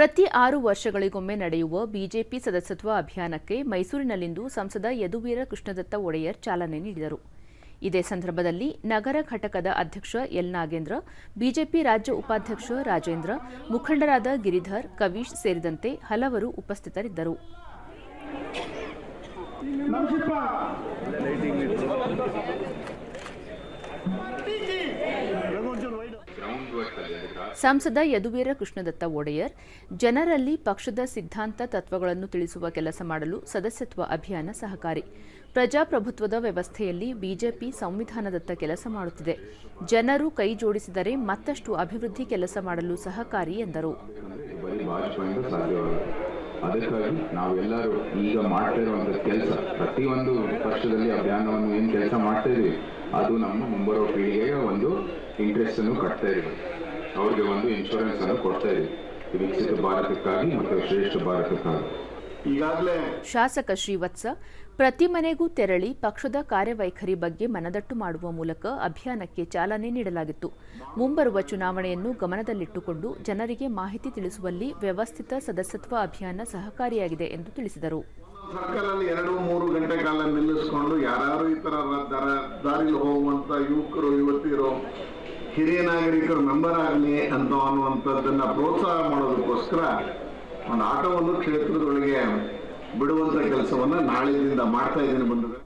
ಪ್ರತಿ ಆರು ವರ್ಷಗಳಿಗೊಮ್ಮೆ ನಡೆಯುವ ಬಿಜೆಪಿ ಸದಸ್ಯತ್ವ ಅಭಿಯಾನಕ್ಕೆ ಮೈಸೂರಿನಲ್ಲಿಂದು ಸಂಸದ ಯದುವೀರ ಕೃಷ್ಣದತ್ತ ಒಡೆಯರ್ ಚಾಲನೆ ನೀಡಿದರು. ಇದೇ ಸಂದರ್ಭದಲ್ಲಿ ನಗರ ಘಟಕದ ಅಧ್ಯಕ್ಷ ಎಲ್ ನಾಗೇಂದ್ರ, ಬಿಜೆಪಿ ರಾಜ್ಯ ಉಪಾಧ್ಯಕ್ಷ ರಾಜೇಂದ್ರ, ಮುಖಂಡರಾದ ಗಿರಿಧರ್, ಕವೀಶ್ ಸೇರಿದಂತೆ ಹಲವರು ಉಪಸ್ಥಿತರಿದ್ದರು. ಸಂಸದ ಯದುವೀರ ಕೃಷ್ಣದತ್ತ ಒಡೆಯರ್, ಜನರಲ್ಲಿ ಪಕ್ಷದ ಸಿದ್ಧಾಂತ ತತ್ವಗಳನ್ನು ತಿಳಿಸುವ ಕೆಲಸ ಮಾಡಲು ಸದಸ್ಯತ್ವ ಅಭಿಯಾನ ಸಹಕಾರಿ. ಪ್ರಜಾಪ್ರಭುತ್ವದ ವ್ಯವಸ್ಥೆಯಲ್ಲಿ ಬಿಜೆಪಿ ಸಂವಿಧಾನದತ್ತ ಕೆಲಸ ಮಾಡುತ್ತಿದೆ. ಜನರು ಕೈ ಜೋಡಿಸಿದರೆ ಮತ್ತಷ್ಟು ಅಭಿವೃದ್ಧಿ ಕೆಲಸ ಮಾಡಲು ಸಹಕಾರಿ ಎಂದರು. ಅದಕ್ಕಾಗಿ ನಾವೆಲ್ಲರೂ ಈಗ ಮಾಡ್ತಾ ಇರುವಂತ ಕೆಲಸ, ಪ್ರತಿಯೊಂದು ಪಕ್ಷದಲ್ಲಿ ಅಭಿಯಾನವನ್ನು ಏನು ಕೆಲಸ ಮಾಡ್ತಾ ಇದೀವಿ, ಅದು ನಮ್ಮ ಮುಂಬರುವ ಪೀಳಿಗೆಯ ಒಂದು ಇಂಟ್ರೆಸ್ಟ್ ಅನ್ನು ಕಟ್ತಾ ಇದೀವಿ ಅವ್ರಿಗೆ ಒಂದು ಇನ್ಶೂರೆನ್ಸ್ ಅನ್ನು ಕೊಡ್ತಾ ಇದೆ ವಿಕಸಿತ ಭಾರತಕ್ಕಾಗಿ ಮತ್ತು ಶ್ರೇಷ್ಠ ಭಾರತಕ್ಕಾಗಿ. ಈಗಾಗಲೇ ಶಾಸಕ ಶ್ರೀವತ್ಸ ಪ್ರತಿ ಮನೆಗೂ ತೆರಳಿ ಪಕ್ಷದ ಕಾರ್ಯವೈಖರಿ ಬಗ್ಗೆ ಮನದಟ್ಟು ಮಾಡುವ ಮೂಲಕ ಅಭಿಯಾನಕ್ಕೆ ಚಾಲನೆ ನೀಡಲಾಗಿತ್ತು. ಮುಂಬರುವ ಚುನಾವಣೆಯನ್ನು ಗಮನದಲ್ಲಿಟ್ಟುಕೊಂಡು ಜನರಿಗೆ ಮಾಹಿತಿ ತಿಳಿಸುವಲ್ಲಿ ವ್ಯವಸ್ಥಿತ ಸದಸ್ಯತ್ವ ಅಭಿಯಾನ ಸಹಕಾರಿಯಾಗಿದೆ ಎಂದು ತಿಳಿಸಿದರು. ಸರ್ಕಲಲ್ಲಿ ಎರಡು ಮೂರು ಗಂಟೆ ಕಾಲ ನಿಲ್ಲಿಸಿಕೊಂಡು ಯಾರು ಈ ತರ ದಾರಿಲಿ ಹೋಗುವಂತ ಯುವಕರು ಯುವತಿಯರು ಹಿರಿಯ ನಾಗರಿಕರು ಮೆಂಬರ್ ಆಗಲಿ ಅಂತ ಅನ್ನುವಂಥದ್ದನ್ನು ಪ್ರೋತ್ಸಾಹ ಮಾಡೋದಕ್ಕೋಸ್ಕರ ಒಂದು ಆಟವನ್ನು ಕ್ಷೇತ್ರದೊಳಗೆ ಬಿಡುವಂತ ಕೆಲಸವನ್ನ ನಾಳೆಯಿಂದ ಮಾಡ್ತಾ ಇದ್ದೀನಿ ಬಂದರೆ